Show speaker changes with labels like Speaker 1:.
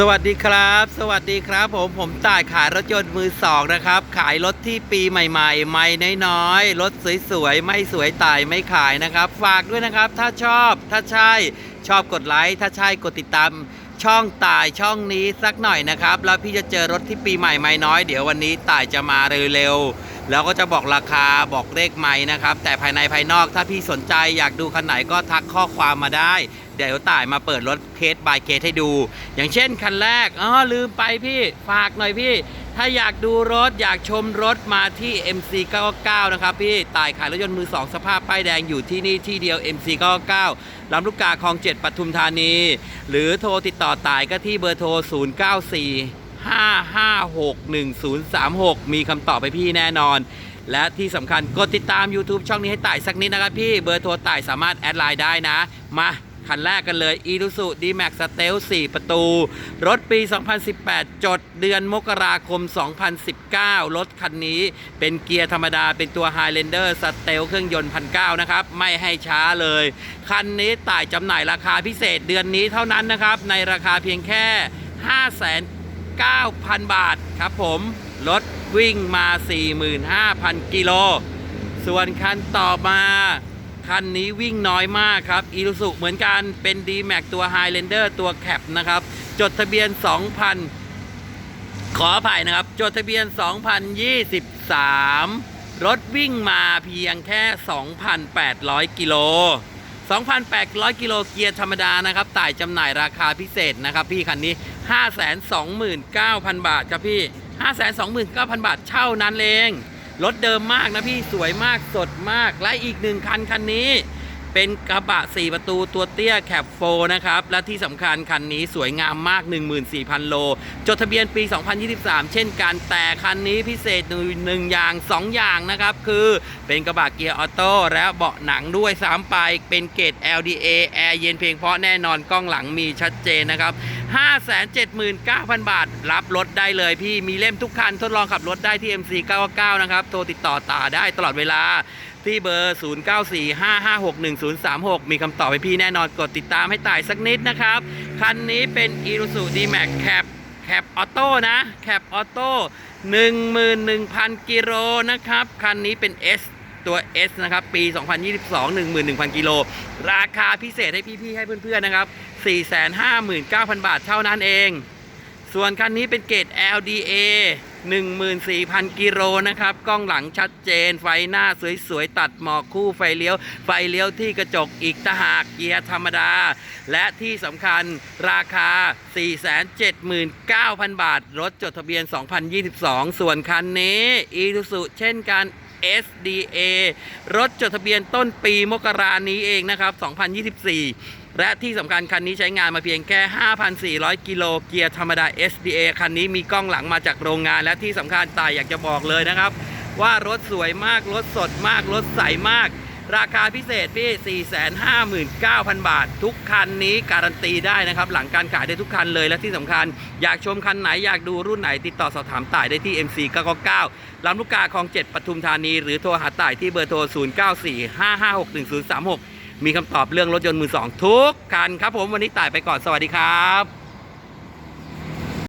Speaker 1: สวัสดีครับ สวัสดีครับผมผมต่ายขายรถยนต์มือสองนะครับ ขายรถที่ปีใหม่ๆ ไม่น้อยๆ รถสวยๆ ไม่สวยตายไม่ขายนะครับ ฝากด้วยนะครับ ถ้าชอบถ้าใช่ชอบกดไลค์ถ้าใช่กดติดตามช่องต่ายช่องนี้สักหน่อยนะครับ แล้วพี่จะเจอรถที่ปีใหม่ไม่น้อย เดี๋ยววันนี้ต่ายจะมาเร็วๆ แล้วก็จะบอกราคาบอกเลขไม่นะครับ แต่ภายในภายนอกถ้าพี่สนใจอยากดูคันไหนก็ทักข้อความมาได้ เดี๋ยวต่ายมาเปิดรถเคส by เคสให้ดู อย่างเช่นคันแรกอ๋อลืมไปพี่ฝากหน่อยพี่ ถ้าอยากดูรถอยากชมรถมาที่ MC 99นะครับพี่ต่ายขายรถยนต์มือ2สภาพป้ายแดงอยู่ที่นี่ที่เดียว MC 99ลำลูกกาคลอง 7ปทุมธานี หรือโทรติดต่อต่ายก็ที่เบอร์โทร 094 5561036 มีคำตอบให้พี่แน่นอน และที่สำคัญกดติดตาม YouTube ช่องนี้ให้ต่ายสักนิดนะครับพี่ เบอร์โทรต่ายสามารถแอดไลน์ได้นะ มาคันแรกกันเลย i r u s u D-Max Stealth 4 ประตู รถปี 2018 จดเดือนมกราคม 2019 รถคันนี้เป็นเกียร์ธรรมดาเป็นตัว Highlander Stealth เครื่องยนต์1,900นะครับ ไม่ให้ช้าเลย คันนี้ต่ายจำหน่ายราคาพิเศษเดือนนี้เท่านั้นนะครับ ในราคาเพียงแค่ 5 9,000 บาทครับผม รถวิ่งมา 45,000 กิโล ส่วนคันต่อมา คันนี้วิ่งน้อยมากครับอี u ุเหมือนกันเป็น d m a x ตัว Highlander ตัวแคปนะครับ จดทะเบียน 2,000 ขออภัยนะครับ จดทะเบียน 2023 รถวิ่งมาเพียงแค่ 2,800 กิโล2,800 กิโลเกียร์ธรรมดานะครับต่ายจำหน่ายราคาพิเศษนะครับ พี่คันนี้ 529,000 บาทครับพี่ 529,000 บาทเช่านั้นเอง รถเดิมมากนะพี่สวยมากสดมากและอีกหนึ่งคันคันนี้ เป็นกระบะ 4 ประตูตัวเตี้ยแคปโฟนะครับ และที่สำคัญคันนี้สวยงามมาก 14,000 โล จดทะเบียนปี 2023 เช่นกัน แต่คันนี้พิเศษหนึ่งอย่าง 2 อย่างนะครับ คือเป็นกระบะเกียร์ออโต้และเบาะหนังด้วย3ไป เป็นเกรด LDA แอร์เย็นเพียงเพราะแน่นอนกล้องหลังมีชัดเจนนะครับ 579,000 บาท รับรถได้เลยพี่มีเล่มทุกคันทดลองขับรถได้ที่ MC 99 นะครับ โทรติดต่อตาได้ตลอดเวลา ที่เบอร์ 0945561036 มีคำตอบให้พี่แน่นอนกดติดตามให้ต่ายสักนิดนะครับ คันนี้เป็น i r u s u D-Max Cap แคปออโต้นะแคปออโต้11,000 กิโลนะครับ คันนี้เป็น S ตัว S นะครับ ปี 2022 11,000 กิโล ราคาพิเศษให้พี่ ๆ ให้เพื่อน ๆ นะครับ 459,000 บาทเท่านั้นเอง ส่วนคันนี้เป็นเกรด LDA 14,000 กิโลนะครับ กล้องหลังชัดเจน ไฟหน้าสวยๆ ตัดหมอกคู่ไฟเลี้ยว ไฟเลี้ยวที่กระจกอีกตะหากเกียร์ธรรมดา และที่สำคัญราคา 479,000 บาท รถจดทะเบียน 2022 ส่วนคันนี้ อีทุสุเช่นกัน SDA รถจดทะเบียนต้นปีมกรานี้เองนะครับ 2024 และที่สำคัญคันนี้ใช้งานมาเพียงแค่ 5,400 กิโลเกียร์ธรรมดา SDA คันนี้มีกล้องหลังมาจากโรงงาน และที่สำคัญตายอยากจะบอกเลยนะครับ ว่ารถสวยมาก รถสดมาก รถใสมาก ราคาพิเศษพี่ 459,000 บาท ทุกคันนี้การันตีได้นะครับ หลังการขายได้ทุกคันเลยและที่สำคัญ อยากชมคันไหนอยากดูรุ่นไหนติดต่อสอบถามต่ายได้ที่ MC 999ลำลูกกาคลอง 7ปทุมธานี หรือโทรหาต่ายที่เบอร์โทร 0945561036 มีคำตอบเรื่องรถยนต์มือสองทุกคันครับผมวันนี้ต่ายไปก่อนสวัสดีครับ